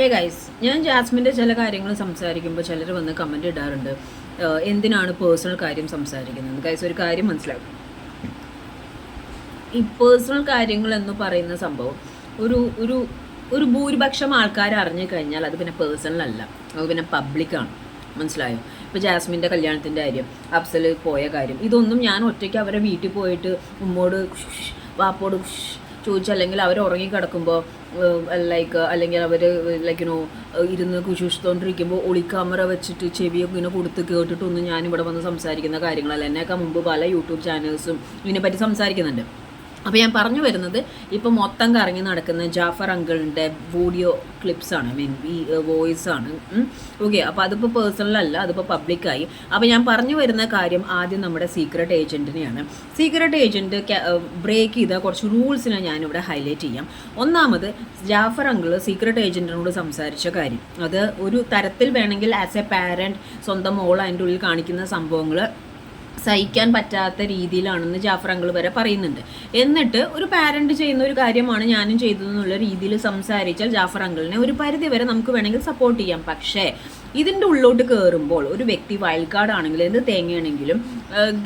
ഏ ഗൈസ് ഞാൻ ജാസ്മിന്റെ ചില കാര്യങ്ങൾ സംസാരിക്കുമ്പോൾ ചിലർ വന്ന് കമന്റ് ഇടാറുണ്ട്. എന്തിനാണ് പേഴ്സണൽ കാര്യം സംസാരിക്കുന്നത്? ഗൈസ് ഒരു കാര്യം മനസ്സിലാക്കും ഈ പേഴ്സണൽ കാര്യങ്ങൾ എന്ന് പറയുന്ന സംഭവം ഒരു ഒരു ഒരു ഭൂരിപക്ഷം ആൾക്കാർ അറിഞ്ഞു കഴിഞ്ഞാൽ അത് പിന്നെ പേഴ്സണൽ അല്ല. അത് പിന്നെ പബ്ലിക്കാണ് മനസ്സിലായോ? ഇപ്പോൾ ജാസ്മിന്റെ കല്യാണത്തിന്റെ കാര്യം അഫ്സൽ പോയ കാര്യം ഇതൊന്നും ഞാൻ ഒറ്റയ്ക്ക് അവരെ വീട്ടിൽ പോയിട്ട് ഉമ്മോട് വാപ്പോട് ചോദിച്ചു അല്ലെങ്കിൽ അവർ ഉറങ്ങിക്കിടക്കുമ്പോൾ ലൈക്ക് അല്ലെങ്കിൽ അവർ ലൈക്ക് നോ ഇരുന്ന് കുശൂഷിച്ചുകൊണ്ടിരിക്കുമ്പോൾ ഒളിക്യാമറ വെച്ചിട്ട് ചെവിയൊക്കെ ഇങ്ങനെ കൊടുത്ത് കേട്ടിട്ടൊന്നും ഞാനിവിടെ വന്ന് സംസാരിക്കുന്ന കാര്യങ്ങളല്ല. എന്നെയൊക്കെ മുമ്പ് പല യൂട്യൂബ് ചാനൽസും ഇതിനെപ്പറ്റി സംസാരിക്കുന്നുണ്ട്. അപ്പോൾ ഞാൻ പറഞ്ഞു വരുന്നത് ഇപ്പോൾ മൊത്തം കറങ്ങി നടക്കുന്ന ജാഫർ അങ്കിളിന്റെ വീഡിയോ ക്ലിപ്സാണ് മീൻ ഈ വോയിസ് ആണ്. ഓക്കെ അപ്പോൾ അതിപ്പോൾ അല്ല അതിപ്പോൾ പബ്ലിക്കായി അപ്പോൾ ഞാൻ പറഞ്ഞു വരുന്ന കാര്യം ആദ്യം നമ്മുടെ സീക്രട്ട് ഏജന്റിനെയാണ് സീക്രട്ട് ഏജന്റ് ബ്രേക്ക് ചെയ്ത കുറച്ച് റൂൾസിനെ ഞാനിവിടെ ഹൈലൈറ്റ് ചെയ്യാം. ഒന്നാമത് ജാഫർ അങ്കിൾ സീക്രട്ട് ഏജന്റിനോട് സംസാരിച്ച കാര്യം. അത് ഒരു തരത്തിൽ വേണമെങ്കിൽ ആസ് എ പാരന്റ് സ്വന്തം മോൾ അതിന്റെ ഉള്ളിൽ കാണിക്കുന്ന സംഭവങ്ങൾ സഹിക്കാൻ പറ്റാത്ത രീതിയിലാണെന്ന് ജാഫർ അങ്കിൾ വരെ പറയുന്നുണ്ട്. എന്നിട്ട് ഒരു പാരന്റ് ചെയ്യുന്ന ഒരു കാര്യമാണ് ഞാനും ചെയ്തതെന്നുള്ള രീതിയിൽ സംസാരിച്ചാൽ ജാഫർ അങ്കിളിനെ ഒരു പരിധി വരെ നമുക്ക് വേണമെങ്കിൽ സപ്പോർട്ട് ചെയ്യാം. പക്ഷേ ഇതിന്റെ ഉള്ളോട്ട് കയറുമ്പോൾ ഒരു വ്യക്തി വയൽക്കാട് ആണെങ്കിലും എന്ത് തേങ്ങയാണെങ്കിലും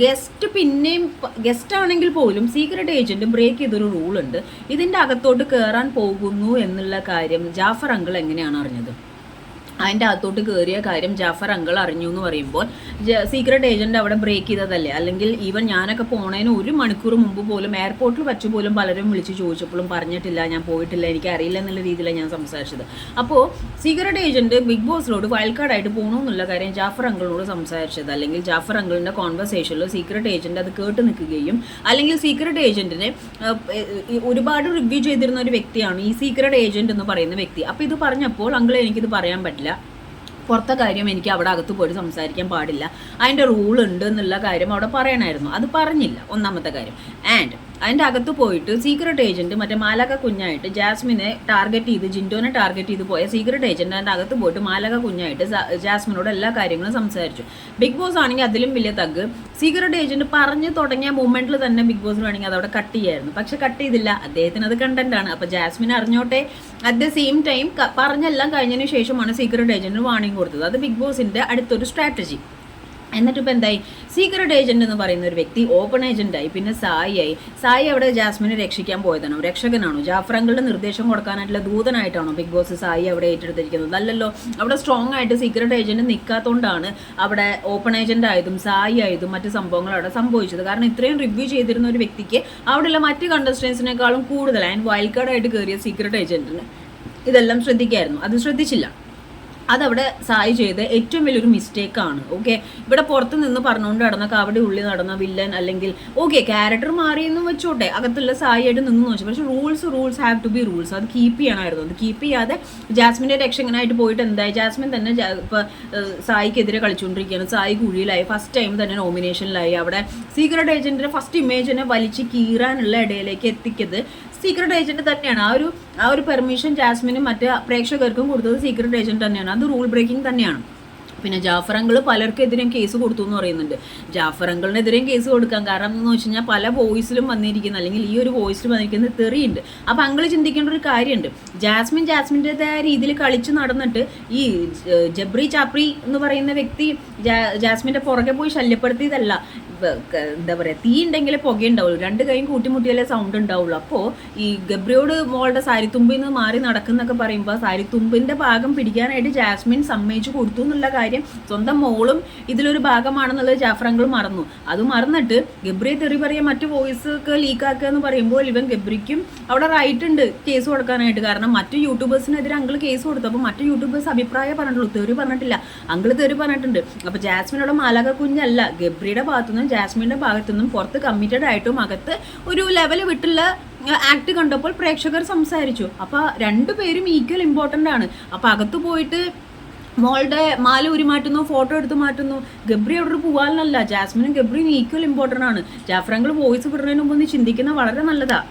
ഗസ്റ്റ് പിന്നെയും ഗസ്റ്റ് ആണെങ്കിൽ പോലും സീക്രട്ട് ഏജന്റും ബ്രേക്ക് ചെയ്തൊരു റൂളുണ്ട് ഇതിന്റെ അകത്തോട്ട് കയറാൻ പോകുന്നു എന്നുള്ള കാര്യം ജാഫർ അങ്കിൾ എങ്ങനെയാണ് അറിഞ്ഞത്? അതിന്റെ അകത്തോട്ട് കയറിയ കാര്യം ജാഫർ അങ്കിൾ അറിഞ്ഞു എന്ന് പറയുമ്പോൾ സീക്രട്ട് ഏജന്റ് അവിടെ ബ്രേക്ക് ചെയ്തതല്ലേ? അല്ലെങ്കിൽ ഈവൻ ഞാനൊക്കെ പോണതിന് ഒരു മണിക്കൂർ മുമ്പ് പോലും എയർപോർട്ടിൽ വെച്ച് പോലും പലരും വിളിച്ച് ചോദിച്ചപ്പോഴും പറഞ്ഞിട്ടില്ല ഞാൻ പോയിട്ടില്ല എനിക്ക് അറിയില്ല എന്നുള്ള രീതിയിലാണ് ഞാൻ സംസാരിച്ചത്. അപ്പോൾ സീക്രട്ട് ഏജന്റ് ബിഗ് ബോസിലോട് വയൽക്കാടായിട്ട് പോകണമെന്നുള്ള കാര്യം ജാഫർ അങ്കിളിനോട് സംസാരിച്ചത്. അല്ലെങ്കിൽ ജാഫർ അങ്കിളിന്റെ കോൺവെർസേഷനിൽ സീക്രട്ട് ഏജന്റ് അത് കേട്ട് നിൽക്കുകയും അല്ലെങ്കിൽ സീക്രട്ട് ഏജന്റിനെ ഒരുപാട് റിവ്യൂ ചെയ്തിരുന്ന ഒരു വ്യക്തിയാണ് ഈ സീക്രട്ട് ഏജന്റ് എന്ന് പറയുന്ന വ്യക്തി. അപ്പോൾ ഇത് പറഞ്ഞപ്പോൾ അങ്കിൾ എനിക്കിത് പറയാൻ പറ്റില്ല. പുറത്തെ കാര്യം എനിക്ക് അവിടെ അകത്ത് പോയിട്ട് സംസാരിക്കാൻ പാടില്ല. അതിന്റെ റൂൾ ഉണ്ട് എന്നുള്ള കാര്യം അവിടെ പറയണമായിരുന്നു അത് പറഞ്ഞില്ല. ഒന്നാമത്തെ കാര്യം. ആൻഡ് അതിന്റെ അകത്ത് പോയിട്ട് സീക്രട്ട് ഏജന്റ് മറ്റേ മാലക കുഞ്ഞായിട്ട് ജാസ്മിനെ ടാർഗറ്റ് ചെയ്ത് ജിൻഡോനെ ടാർഗറ്റ് ചെയ്ത് പോയ സീക്രട്ട് ഏജന്റ് അതിന്റെ അകത്ത് പോയിട്ട് മാലക കുഞ്ഞായിട്ട് ജാസ്മിനോട് എല്ലാ കാര്യങ്ങളും സംസാരിച്ചു. ബിഗ് ബോസ് ആണെങ്കിൽ അതിലും വലിയ തഗ്. സീക്രട്ട് ഏജന്റ് പറഞ്ഞു തുടങ്ങിയ മൂമെന്റിൽ തന്നെ ബിഗ് ബോസിന് വേണമെങ്കിൽ അതവിടെ കട്ട് ചെയ്യായിരുന്നു. പക്ഷെ കട്ട് ചെയ്തില്ല. അദ്ദേഹത്തിന് അത് കണ്ടന്റാണ് അപ്പോൾ ജാസ്മിൻ അറിഞ്ഞോട്ടെ. അറ്റ് ദ സെയിം ടൈം പറഞ്ഞെല്ലാം കഴിഞ്ഞതിന് ശേഷമാണ് സീക്രട്ട് ഏജന്റിന് വാണിംഗ് കൊടുത്തത്. അത് ബിഗ് ബോസിന്റെ അടുത്തൊരു സ്ട്രാറ്റജി എന്നിട്ട് ഇപ്പം എന്തായി? സീക്രട്ട് ഏജന്റ് എന്ന് പറയുന്ന ഒരു വ്യക്തി ഓപ്പൺ ഏജന്റായി പിന്നെ സായി ആയി സായി അവിടെ ജാസ്മിനെ രക്ഷിക്കാൻ പോയതാണോ? രക്ഷകനാണോ? ജാഫ്രങ്കളുടെ നിർദ്ദേശം കൊടുക്കാനായിട്ടുള്ള ദൂതനായിട്ടാണോ ബിഗ് ബോസ് സായി അവിടെ ഏറ്റെടുത്തിരിക്കുന്നത്? അല്ലല്ലോ അവിടെ സ്ട്രോങ് ആയിട്ട് സീക്രട്ട് ഏജന്റ് നിൽക്കാത്തതുകൊണ്ടാണ് അവിടെ ഓപ്പൺ ഏജന്റ് ആയതും സായി ആയതും മറ്റ് സംഭവങ്ങൾ അവിടെ സംഭവിച്ചത്. കാരണം ഇത്രയും റിവ്യൂ ചെയ്തിരുന്ന ഒരു വ്യക്തിക്ക് അവിടെയുള്ള മറ്റ് കണ്ടസ്റ്റൻസിനേക്കാളും കൂടുതൽ ആൻഡ് വൈൽഡ് കാർഡായിട്ട് കയറിയ സീക്രട്ട് ഏജന്റിന് ഇതെല്ലാം ശ്രദ്ധിക്കായിരുന്നു. അത് ശ്രദ്ധിച്ചില്ല. അതവിടെ സായി ചെയ്ത ഏറ്റവും വലിയൊരു മിസ്റ്റേക്കാണ് ഓക്കെ ഇവിടെ പുറത്ത് നിന്ന് പറഞ്ഞുകൊണ്ട് നടന്ന കാവടി ഉള്ളിൽ നടന്ന വില്ലൻ അല്ലെങ്കിൽ ഓക്കെ ക്യാരക്ടർ മാറിയെന്ന് വെച്ചോട്ടെ. അകത്തുള്ള സായിയായിട്ട് നിന്ന് നോച്ചു പക്ഷെ rules rules have to be rules അത് കീപ്പ് ചെയ്യണമായിരുന്നു. അത് കീപ്പ് ചെയ്യാതെ ജാസ്മിന്റെ രക്ഷകനായിട്ട് പോയിട്ട് എന്തായി? ജാസ്മിൻ തന്നെ ഇപ്പോൾ ഇപ്പൊ സായിക്കെതിരെ കളിച്ചുകൊണ്ടിരിക്കുകയാണ് സായി കുഴിയിലായി ഫസ്റ്റ് ടൈം തന്നെ നോമിനേഷനിലായി അവിടെ സീക്രട്ട് ഏജന്റിന്റെ ഫസ്റ്റ് ഇമേജിനെ വലിച്ച് കീറാനുള്ള ഇടയിലേക്ക് എത്തിക്കത് സീക്രട്ട് ഏജന്റ് തന്നെയാണ്. ആ ഒരു ആ ഒരു പെർമിഷൻ ജാസ്മിനും മറ്റ് പ്രേക്ഷകർക്കും കൊടുത്തത് സീക്രട്ട് ഏജന്റ് തന്നെയാണ്. അത് റൂൾ ബ്രേക്കിംഗ് തന്നെയാണ്. പിന്നെ ജാഫറങ്കിൾ പലർക്കെതിരെയും കേസ് കൊടുത്തു എന്ന് പറയുന്നുണ്ട്. ജാഫറങ്കിളിനെതിരെയും കേസ് കൊടുക്കാം. കാരണം എന്ന് വെച്ച് കഴിഞ്ഞാൽ പല വോയിസിലും വന്നിരിക്കുന്ന. അല്ലെങ്കിൽ ഈ ഒരു വോയിസിൽ വന്നിരിക്കുന്ന തെറിയുണ്ട്. അപ്പം അങ്കിൾ ചിന്തിക്കേണ്ട ഒരു കാര്യമുണ്ട്. ജാസ്മിൻ ജാസ്മിന്റെതായ രീതിയിൽ കളിച്ച് നടന്നിട്ട് ഈ ജബ്രി ചാപ്രി എന്ന് പറയുന്ന വ്യക്തി ജാസ്മിന്റെ പുറകെ പോയി ശല്യപ്പെടുത്തിയതല്ല. എന്താ പറയുക തീ ഉണ്ടെങ്കിൽ പുക ഉണ്ടാവുള്ളൂ രണ്ട് കൈയും കൂട്ടിമുട്ടിയാലേ സൗണ്ട് ഉണ്ടാവുള്ളൂ. അപ്പോൾ ഈ ഗബ്രിയോട് മോളുടെ സാരിത്തുമ്പിൽ നിന്ന് മാറി നടക്കുന്നൊക്കെ പറയുമ്പോൾ സാരിത്തുമ്പിന്റെ ഭാഗം പിടിക്കാനായിട്ട് ജാസ്മിൻ സമ്മതിച്ചു കൊടുത്തു എന്നുള്ള കാര്യം സ്വന്തം മോളും ഇതിലൊരു ഭാഗമാണെന്നുള്ളത് ജാഫ്രങ്കൾ മറന്നു. അത് മറന്നിട്ട് ഗബ്രിയെ തെറി പറയാൻ മറ്റു വോയിസ് ഒക്കെ ലീക്കാക്കുക എന്ന് പറയുമ്പോൾ ഇവൻ ഗബ്രിക്കും അവിടെ റൈറ്റ് ഉണ്ട് കേസ് കൊടുക്കാനായിട്ട്. കാരണം മറ്റു യൂട്യൂബേഴ്സിനെതിരെ അങ്കിൾ കേസ് കൊടുത്തു. അപ്പോൾ മറ്റു യൂട്യൂബേഴ്സ് അഭിപ്രായം പറഞ്ഞിട്ടുള്ളൂ. തെറി പറഞ്ഞിട്ടില്ല. അങ്കിൾ തെറി പറഞ്ഞിട്ടുണ്ട്. അപ്പോൾ ജാസ്മിനോട് മാലക കുഞ്ഞല്ല. ഗബ്രിയുടെ ഭാഗത്തുനിന്നും ജാസ്മിന്റെ ഭാഗത്തുനിന്നും പുറത്ത് കമ്മിറ്റഡ് ആയിട്ടും അകത്ത് ഒരു ലെവൽ വിട്ടുള്ള ആക്ട് കണ്ടപ്പോൾ പ്രേക്ഷകർ സംസാരിച്ചു. അപ്പോൾ രണ്ടുപേരും ഈക്വൽ ഇമ്പോർട്ടന്റ് ആണ്. അപ്പോൾ അകത്ത് പോയിട്ട് മോളുടെ മാല ഉരി മാറ്റുന്നു ഫോട്ടോ എടുത്ത് മാറ്റുന്നു. ഗബ്രി അവിടെ പോവാനല്ല ജാസ്മിനും ഗബ്രിയും ഈക്വൽ ഇമ്പോർട്ടന്റ് ആണ്. ജാഫ്രങ്ങൾ വോയിസ് വിടുന്നതിന് മുമ്പ് ഒന്ന് ചിന്തിക്കുന്നത് വളരെ നല്ലതാണ്